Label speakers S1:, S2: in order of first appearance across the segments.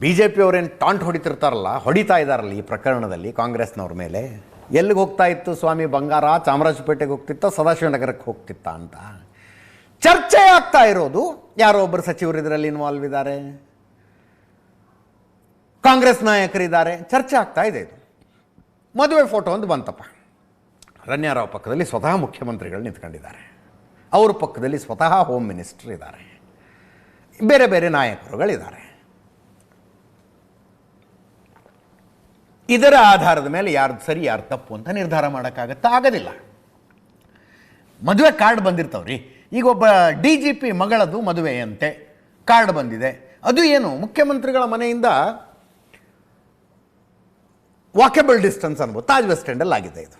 S1: B J ಪಿಯವ್ರೇನು taunt ಹೊಡಿತಿರ್ತಾರಲ್ಲ, ಹೊಡಿತಾ ಇದ್ದಾರಲ್ಲ ಈ ಪ್ರಕರಣದಲ್ಲಿ ಕಾಂಗ್ರೆಸ್ನವ್ರ ಮೇಲೆ? ಎಲ್ಲಿಗೆ ಹೋಗ್ತಾ ಇತ್ತು ಸ್ವಾಮಿ ಬಂಗಾರ? ಚಾಮರಾಜಪೇಟೆಗೆ ಹೋಗ್ತಿತ್ತ, ಸದಾಶಿವನಗರಕ್ಕೆ ಹೋಗ್ತಿತ್ತ ಅಂತ? ಚರ್ಚೆ ಆಗ್ತಾ ಇರೋದು, ಯಾರೋ ಒಬ್ಬರು ಸಚಿವರು ಇದರಲ್ಲಿ ಇನ್ವಾಲ್ವ್ ಇದ್ದಾರೆ. ಕಾಂಗ್ರೆಸ್ ನಾಯಕರಿದ್ದಾರೆ, ಚರ್ಚೆ ಆಗ್ತಾ ಇದೆ ಇದು. ಮದುವೆ ಫೋಟೋ ಒಂದು ಬಂತಪ್ಪ. ರಣ್ಯಾರಾವ್ ಪಕ್ಕದಲ್ಲಿ ಸ್ವತಃ ಮುಖ್ಯಮಂತ್ರಿಗಳು ನಿಂತ್ಕೊಂಡಿದ್ದಾರೆ. ಅವ್ರ ಪಕ್ಕದಲ್ಲಿ ಸ್ವತಃ ಹೋಮ್ ಮಿನಿಸ್ಟರ್ ಇದ್ದಾರೆ. ಬೇರೆ ಬೇರೆ ನಾಯಕರುಗಳಿದ್ದಾರೆ. ಇದರ ಆಧಾರದ ಮೇಲೆ ಯಾರ್ದು ಸರಿ, ಯಾರು ತಪ್ಪು ಅಂತ ನಿರ್ಧಾರ ಮಾಡೋಕ್ಕಾಗತ್ತಾ ಆಗೋದಿಲ್ಲ. ಮದುವೆ ಕಾರ್ಡ್ ಬಂದಿರ್ತಾವ್ರಿ. ಈಗ ಒಬ್ಬ ಡಿ ಜಿ ಪಿ ಮಗಳದು ಮದುವೆಯಂತೆ ಕಾರ್ಡ್ ಬಂದಿದೆ. ಅದು ಏನು, ಮುಖ್ಯಮಂತ್ರಿಗಳ ಮನೆಯಿಂದ ವಾಕೆಬಲ್ ಡಿಸ್ಟೆನ್ಸ್ ಅನ್ಬೋದು, ತಾಜ್ ಬಸ್ ಸ್ಟ್ಯಾಂಡಲ್ಲಿ ಆಗಿದೆ ಇದು.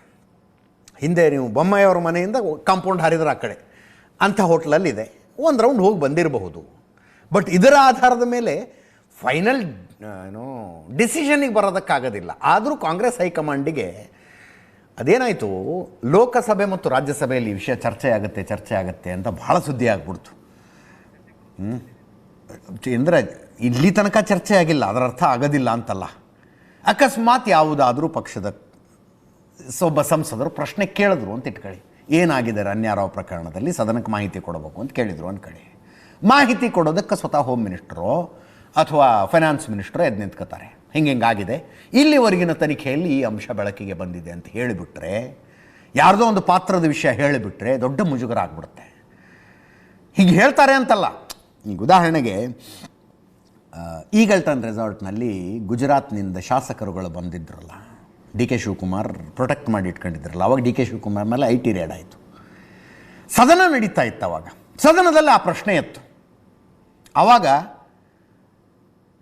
S1: ಹಿಂದೆ ನೀವು ಬೊಮ್ಮಾಯಿಯವ್ರ ಮನೆಯಿಂದ ಕಾಂಪೌಂಡ್ ಹಾರಿದ್ರೆ ಆ ಕಡೆ. ಅಂಥ ಹೋಟ್ಲಲ್ಲಿದೆ ಒಂದು ರೌಂಡ್ ಹೋಗಿ ಬಂದಿರಬಹುದು. ಬಟ್ ಇದರ ಆಧಾರದ ಮೇಲೆ ಫೈನಲ್ ಏನು, ಡಿಸಿಷನಿಗೆ ಬರೋದಕ್ಕಾಗೋದಿಲ್ಲ. ಆದರೂ ಕಾಂಗ್ರೆಸ್ ಹೈಕಮಾಂಡಿಗೆ ಅದೇನಾಯಿತು? ಲೋಕಸಭೆ ಮತ್ತು ರಾಜ್ಯಸಭೆಯಲ್ಲಿ ವಿಷಯ ಚರ್ಚೆ ಆಗುತ್ತೆ ಚರ್ಚೆ ಆಗುತ್ತೆ ಅಂತ ಭಾಳ ಸುದ್ದಿ ಆಗ್ಬಿಡ್ತು. ಅಂದರೆ ಇಲ್ಲಿ ತನಕ ಚರ್ಚೆ ಆಗಿಲ್ಲ, ಅದರ ಅರ್ಥ ಆಗೋದಿಲ್ಲ ಅಂತಲ್ಲ. ಅಕಸ್ಮಾತ್ ಯಾವುದಾದ್ರೂ ಪಕ್ಷದ ಸೊಬ್ಬ ಸಂಸದರು ಪ್ರಶ್ನೆ ಕೇಳಿದ್ರು ಅಂತ ಇಟ್ಕೊಳ್ಳಿ. ಏನಾಗಿದೆ ರನ್ಯಾರಾವ್ ಪ್ರಕರಣದಲ್ಲಿ? ಸದನಕ್ಕೆ ಮಾಹಿತಿ ಕೊಡಬೇಕು ಅಂತ ಕೇಳಿದರು ಅಂದ್ಕೊಳ್ಳಿ ಮಾಹಿತಿ ಕೊಡೋದಕ್ಕೆ ಸ್ವತಃ ಹೋಮ್ ಮಿನಿಸ್ಟ್ರು ಅಥವಾ ಫೈನಾನ್ಸ್ ಮಿನಿಸ್ಟ್ರು ಎದ್ದು ನಿಂತ್ಕೋತಾರೆ. ಹಿಂಗೆ ಹಿಂಗಾಗಿದೆ ಇಲ್ಲಿವರೆಗಿನ ತನಿಖೆಯಲ್ಲಿ ಈ ಅಂಶ ಬೆಳಕಿಗೆ ಬಂದಿದೆ ಅಂತ ಹೇಳಿಬಿಟ್ರೆ, ಯಾರ್ದೋ ಒಂದು ಪಾತ್ರದ ವಿಷಯ ಹೇಳಿಬಿಟ್ರೆ ದೊಡ್ಡ ಮುಜುಗರ ಆಗ್ಬಿಡುತ್ತೆ ಹೀಗೆ ಹೇಳ್ತಾರೆ ಅಂತಲ್ಲ. ಈಗ ಉದಾಹರಣೆಗೆ ಈಗಲ್ಟನ್ ರೆಸಾರ್ಟ್ನಲ್ಲಿ ಗುಜರಾತ್ನಿಂದ ಶಾಸಕರುಗಳು ಬಂದಿದ್ರಲ್ಲ. ಡಿ ಕೆ ಶಿವಕುಮಾರ್ ಪ್ರೊಟೆಕ್ಟ್ ಮಾಡಿ ಇಟ್ಕೊಂಡಿದ್ರಲ್ಲ. ಅವಾಗ ಡಿ ಕೆ ಶಿವಕುಮಾರ್ ಮೇಲೆ ಐ ಟಿ ರೇಡ್ ಆಯಿತು. ಸದನ ನಡೀತಾ ಇತ್ತು ಅವಾಗ. ಸದನದಲ್ಲಿ ಆ ಪ್ರಶ್ನೆ ಇತ್ತು. ಆವಾಗ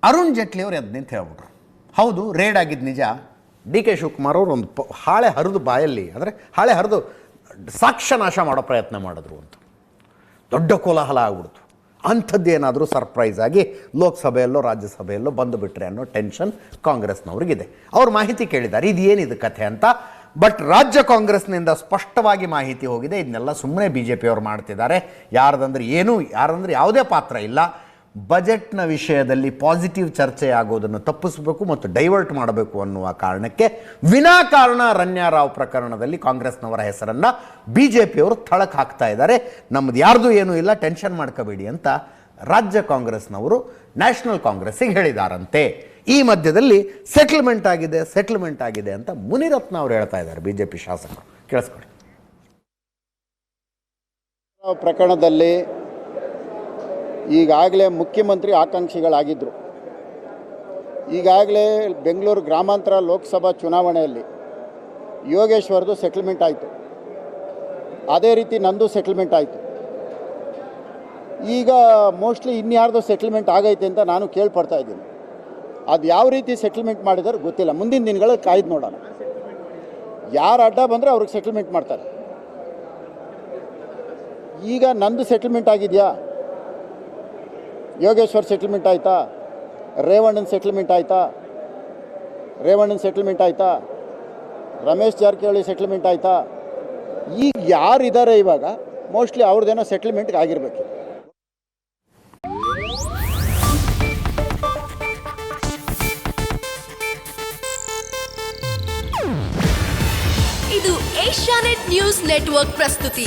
S1: ಅರುಣ್ ಜೇಟ್ಲಿ ಅವರು ಎದ್ದು ನಿಂತು ಹೇಳ್ಬಿಟ್ರು. ಹೌದು ರೇಡ್ ಆಗಿದ್ದು ನಿಜ. ಡಿ ಕೆ ಶಿವಕುಮಾರ್ ಅವರು ಒಂದು ಹಾಳೆ ಹರಿದು ಬಾಯಲ್ಲಿ, ಅಂದರೆ ಹಾಳೆ ಹರಿದು ಸಾಕ್ಷ್ಯ ನಾಶ ಮಾಡೋ ಪ್ರಯತ್ನ ಮಾಡಿದ್ರು ಅಂತ. ದೊಡ್ಡ ಕೋಲಾಹಲ ಆಗ್ಬಿಡ್ತು. ಅಂಥದ್ದೇನಾದರೂ ಸರ್ಪ್ರೈಸ್ ಆಗಿ ಲೋಕಸಭೆಯಲ್ಲೋ, ರಾಜ್ಯಸಭೆಯಲ್ಲೋ ಬಂದುಬಿಟ್ರೆ ಅನ್ನೋ ಟೆನ್ಷನ್ ಕಾಂಗ್ರೆಸ್ನವ್ರಿಗಿದೆ. ಅವ್ರು ಮಾಹಿತಿ ಕೇಳಿದ್ದಾರೆ ಇದು ಏನಿದು ಕಥೆ ಅಂತ. ಬಟ್ ರಾಜ್ಯ ಕಾಂಗ್ರೆಸ್ನಿಂದ ಸ್ಪಷ್ಟವಾಗಿ ಮಾಹಿತಿ ಹೋಗಿದೆ. ಇದನ್ನೆಲ್ಲ ಸುಮ್ಮನೆ ಬಿ ಜೆ ಪಿಯವ್ರು ಮಾಡ್ತಿದ್ದಾರೆ. ಯಾರ್ದಂದ್ರೆ ಏನೂ ಯಾರಂದ್ರೆ ಯಾವುದೇ ಪಾತ್ರ ಇಲ್ಲ. ಬಜೆಟ್ನ ವಿಷಯದಲ್ಲಿ ಪಾಸಿಟಿವ್ ಚರ್ಚೆ ಆಗೋದನ್ನು ತಪ್ಪಿಸಬೇಕು ಮತ್ತು ಡೈವರ್ಟ್ ಮಾಡಬೇಕು ಅನ್ನುವ ಕಾರಣಕ್ಕೆ ವಿನಾಕಾರಣ ರಣ್ಯಾರಾವ್ ಪ್ರಕರಣದಲ್ಲಿ ಕಾಂಗ್ರೆಸ್ನವರ ಹೆಸರನ್ನು ಬಿ ಜೆ ಪಿಯವರು ಥಳಕ್ ಹಾಕ್ತಾ ಇದ್ದಾರೆ. ನಮ್ಮದು ಯಾರ್ದು ಏನೂ ಇಲ್ಲ, ಟೆನ್ಷನ್ ಮಾಡ್ಕೋಬೇಡಿ ಅಂತ ರಾಜ್ಯ ಕಾಂಗ್ರೆಸ್ನವರು ನ್ಯಾಷನಲ್ ಕಾಂಗ್ರೆಸ್ಸಿಗೆ ಹೇಳಿದಾರಂತೆ. ಈ ಮಧ್ಯದಲ್ಲಿ ಸೆಟ್ಲ್ಮೆಂಟ್ ಆಗಿದೆ ಸೆಟ್ಲ್ಮೆಂಟ್ ಆಗಿದೆ ಅಂತ ಮುನಿರತ್ನ ಅವರು ಹೇಳ್ತಾ ಇದ್ದಾರೆ ಬಿ ಜೆ ಪಿ ಶಾಸಕರು. ಕೇಳಿಸ್ಕೊಳ್ಳಿ.
S2: ಪ್ರಕರಣದಲ್ಲಿ ಈಗಾಗಲೇ ಮುಖ್ಯಮಂತ್ರಿ ಆಕಾಂಕ್ಷಿಗಳಾಗಿದ್ದರು ಈಗಾಗಲೇ ಬೆಂಗಳೂರು ಗ್ರಾಮಾಂತರ ಲೋಕಸಭಾ ಚುನಾವಣೆಯಲ್ಲಿ ಯೋಗೇಶ್ವರ್ದು ಸೆಟ್ಲ್ಮೆಂಟ್ ಆಯಿತು. ಅದೇ ರೀತಿ ನಂದು ಸೆಟ್ಲ್ಮೆಂಟ್ ಆಯಿತು. ಈಗ ಮೋಸ್ಟ್ಲಿ ಇನ್ಯಾರ್ದು ಸೆಟ್ಲ್ಮೆಂಟ್ ಆಗೈತೆ ಅಂತ ನಾನು ಕೇಳ್ಪಡ್ತಾ ಇದ್ದೀನಿ. ಅದು ಯಾವ ರೀತಿ ಸೆಟ್ಲ್ಮೆಂಟ್ ಮಾಡಿದಾರೆ ಗೊತ್ತಿಲ್ಲ. ಮುಂದಿನ ದಿನಗಳಲ್ಲಿ ಕಾಯ್ದು ನೋಡೋಣ. ಯಾರು ಅಡ್ಡ ಬಂದರೆ ಅವ್ರಿಗೆ ಸೆಟ್ಲ್ಮೆಂಟ್ ಮಾಡ್ತಾರೆ. ಈಗ ನಂದು ಸೆಟ್ಲ್ಮೆಂಟ್ ಆಗಿದೆಯಾ? ಯೋಗೇಶ್ವರ್ ಸೆಟ್ಲ್ಮೆಂಟ್ ಆಯಿತಾ? ರೇವಣ್ಣನ ಸೆಟ್ಲ್ಮೆಂಟ್ ಆಯಿತಾ? ರೇವಣ್ಣನ ಸೆಟ್ಲ್ಮೆಂಟ್ ಆಯಿತಾ? ರಮೇಶ್ ಜಾರಕಿಹೊಳಿ ಸೆಟ್ಲ್ಮೆಂಟ್ ಆಯಿತಾ? ಈಗ ಯಾರಿದ್ದಾರೆ ಇವಾಗ? ಮೋಸ್ಟ್ಲಿ ಅವ್ರದ್ದೇನೋ ಸೆಟ್ಲ್ಮೆಂಟ್ಗೆ ಆಗಿರ್ಬೇಕು.
S3: ಇದು ಏಷ್ಯಾನೆಟ್ ನ್ಯೂಸ್ ನೆಟ್ವರ್ಕ್ ಪ್ರಸ್ತುತಿ.